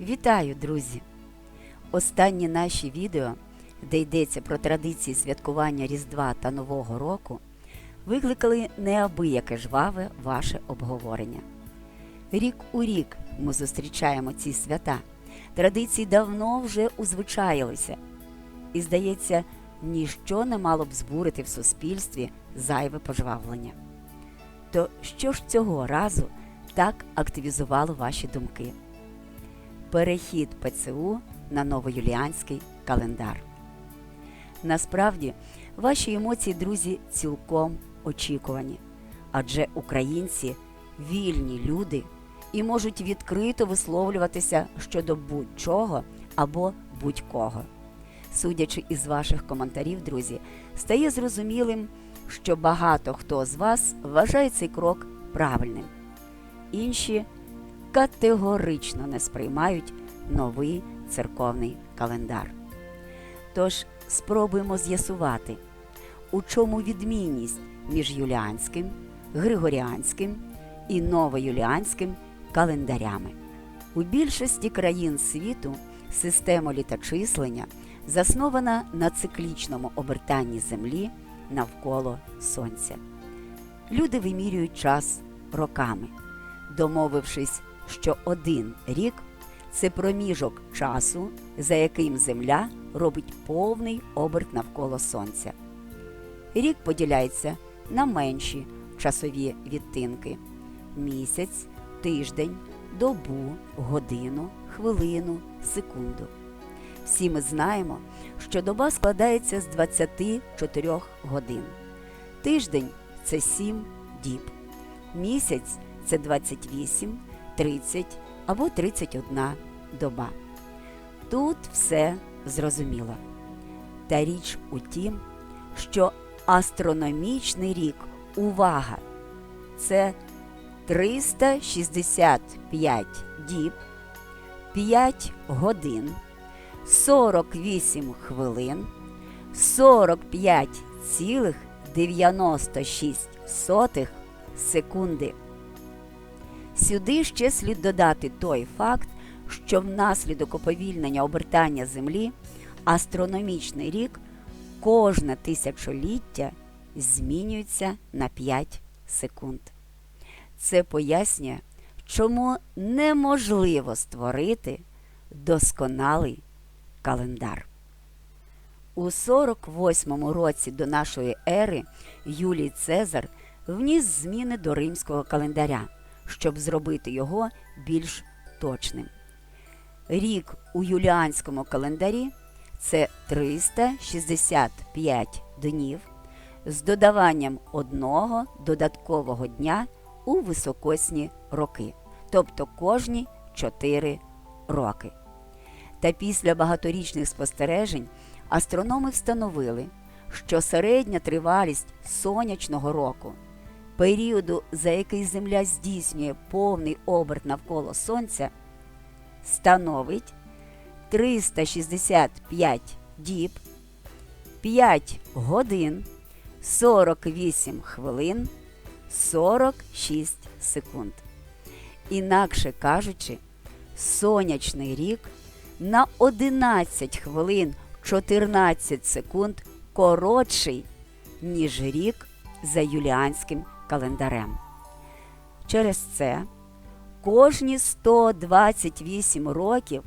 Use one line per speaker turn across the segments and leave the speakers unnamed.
Вітаю, друзі! Останні наші відео, де йдеться про традиції святкування Різдва та Нового року, викликали неабияке жваве ваше обговорення. Рік у рік ми зустрічаємо ці свята. Традиції давно вже узвичаїлися. І, здається, ніщо не мало б збурити в суспільстві зайве пожвавлення. То що ж цього разу так активізувало ваші думки? Перехід ПЦУ на новоюліанський календар. Насправді, ваші емоції, друзі, цілком очікувані, адже українці вільні люди і можуть відкрито висловлюватися щодо будь-чого або будь-кого. Судячи із ваших коментарів, друзі, стає зрозумілим, що багато хто з вас вважає цей крок правильним. Інші категорично не сприймають новий церковний календар. Тож спробуємо з'ясувати, у чому відмінність між юліанським, григоріанським і новоюліанським календарями. У більшості країн світу система літочислення заснована на циклічному обертанні Землі навколо Сонця. Люди вимірюють час роками, домовившись, що один рік це проміжок часу, за яким Земля робить повний оберт навколо Сонця. Рік поділяється на менші часові відтинки місяць, тиждень, добу, годину, хвилину, секунду. Всі ми знаємо, що доба складається з 24 годин. Тиждень це 7 діб. Місяць це 28, 30 або 31 доба. Тут все зрозуміло. Та річ у тім, що астрономічний рік увага! Це 365 діб, 5 годин, 48 хвилин, 45,96 секунди. Сюди ще слід додати той факт, що внаслідок уповільнення обертання Землі астрономічний рік кожне тисячоліття змінюється на 5 секунд. Це пояснює, чому неможливо створити досконалий календар. У 48-му році до нашої ери Юлій Цезар вніс зміни до римського календаря, щоб зробити його більш точним. Рік у юліанському календарі це 365 днів з додаванням одного додаткового дня у високосні роки, тобто кожні 4 роки. Та після багаторічних спостережень астрономи встановили, що середня тривалість сонячного року, періоду, за який Земля здійснює повний оберт навколо Сонця, становить 365 діб, 5 годин, 48 хвилин, 46 секунд. Інакше кажучи, сонячний рік на 11 хвилин 14 секунд коротший, ніж рік за юліанським календарем. Через це кожні 128 років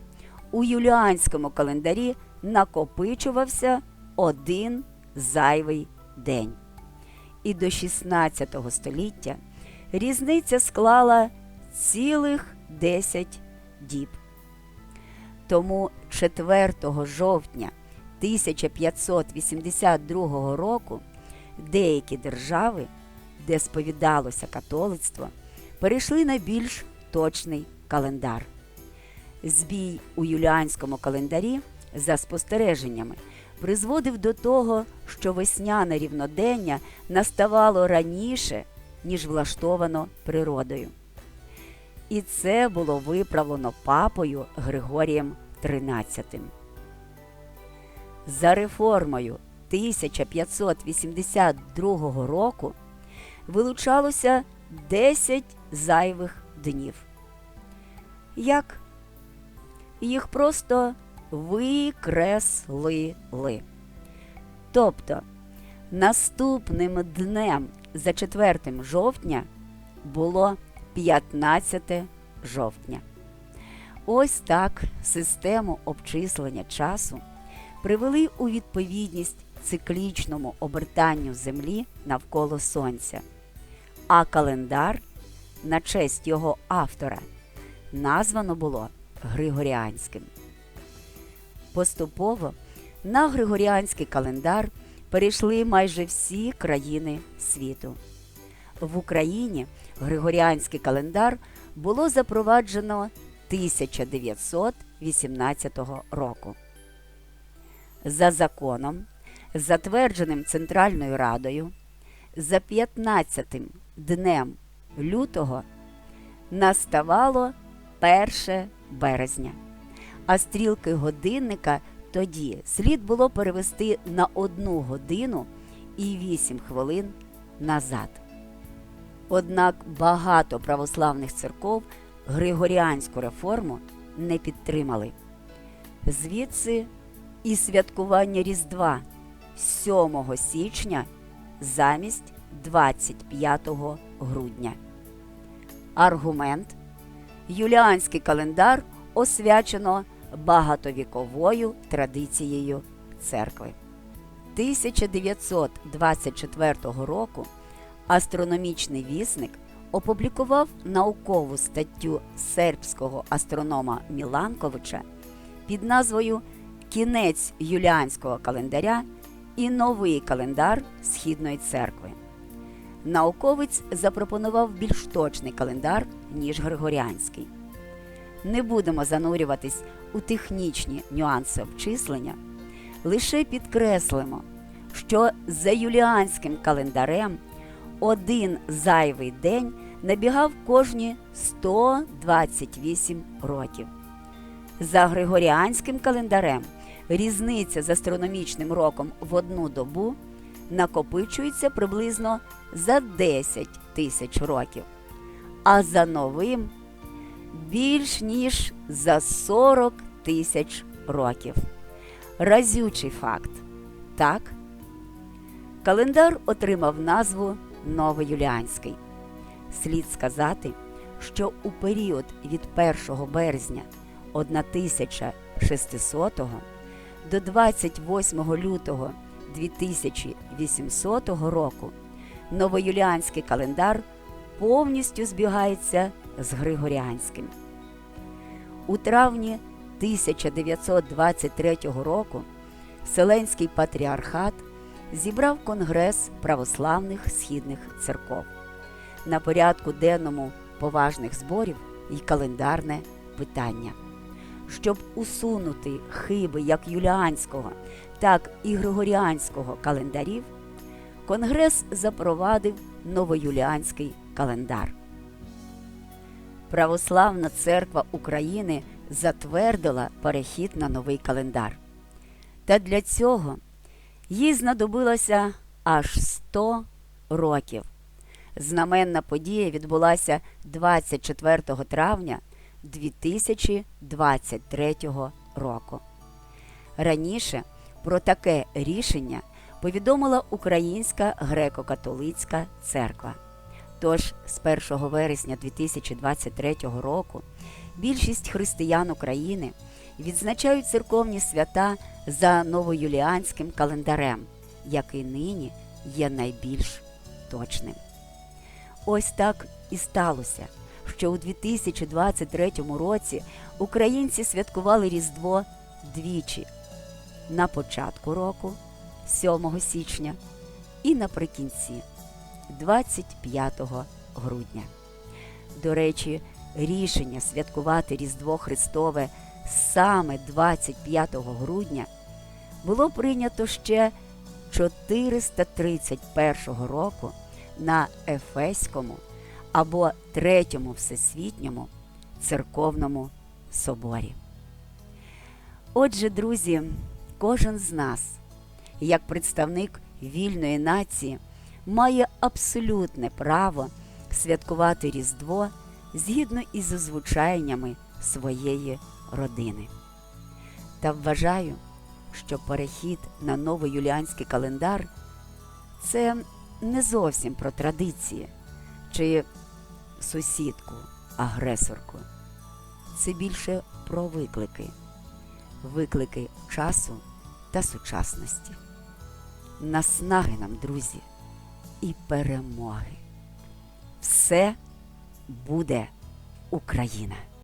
у юліанському календарі накопичувався один зайвий день. І до 16 століття різниця склала цілих 10 діб. Тому 4 жовтня 1582 року деякі держави, де сповідалося католицтво, перейшли на більш точний календар. Збій у юліанському календарі за спостереженнями призводив до того, що весняне рівнодення наставало раніше, ніж влаштовано природою. І це було виправлено папою Григорієм XIII. За реформою 1582 року вилучалося 10 зайвих днів. Як їх просто викреслили. Тобто наступним днем за 4 жовтня було 15 жовтня. Ось так систему обчислення часу привели у відповідність циклічному обертанню Землі навколо Сонця, а календар на честь його автора названо було Григоріанським. Поступово на Григоріанський календар перейшли майже всі країни світу. В Україні Григоріанський календар було запроваджено 1918 року. За законом, затвердженим Центральною Радою, за 15 днем лютого наставало 1 березня, а стрілки годинника тоді слід було перевести на 1 годину і 8 хвилин назад. Однак багато православних церков Григоріанську реформу не підтримали. Звідси і святкування Різдва 7 січня замість 25 грудня. Аргумент Юліанський календар освячено багатовіковою традицією церкви. 1924 року астрономічний вісник опублікував наукову статтю сербського астронома Міланковича під назвою Кінець юліанського календаря і новий календар Східної церкви. Науковець запропонував більш точний календар, ніж Григоріанський. Не будемо занурюватись у технічні нюанси обчислення, лише підкреслимо, що за юліанським календарем один зайвий день набігав кожні 128 років. За Григоріанським календарем різниця з астрономічним роком в одну добу накопичується приблизно за 10 тисяч років, а за новим більш ніж за 40 тисяч років. Разючий факт. Так, календар отримав назву Новоюліанський. Слід сказати, що у період від 1 березня 1600 до 28 лютого 2800 року новоюліанський календар повністю збігається з Григоріанським. У травні 1923 року Вселенський патріархат зібрав Конгрес православних східних церков. На порядку денному поважних зборів і календарне питання. Щоб усунути хиби як юліанського, так і григоріанського календарів, Конгрес запровадив новоюліанський календар. Православна церква України затвердила перехід на новий календар. Та для цього їй знадобилося аж 100 років. Знаменна подія відбулася 24 травня 2023 року. Раніше про таке рішення повідомила Українська греко-католицька церква. Тож з 1 вересня 2023 року більшість християн України відзначають церковні свята за новоюліанським календарем, який нині є найбільш точним. Ось так і сталося, що у 2023 році українці святкували Різдво двічі на початку року, 7 січня, і наприкінці 25 грудня. До речі, рішення святкувати Різдво Христове саме 25 грудня було прийнято ще 431 року на Ефеському або Третьому Всесвітньому церковному соборі. Отже, друзі, кожен з нас, як представник вільної нації, має абсолютне право святкувати Різдво згідно із звучаннями своєї родини. Та вважаю, що перехід на новий юліанський календар це не зовсім про традиції чи сусідку, агресорку. Це більше про виклики, виклики часу та сучасності. Наснаги нам, друзі, і перемоги. Все буде Україна!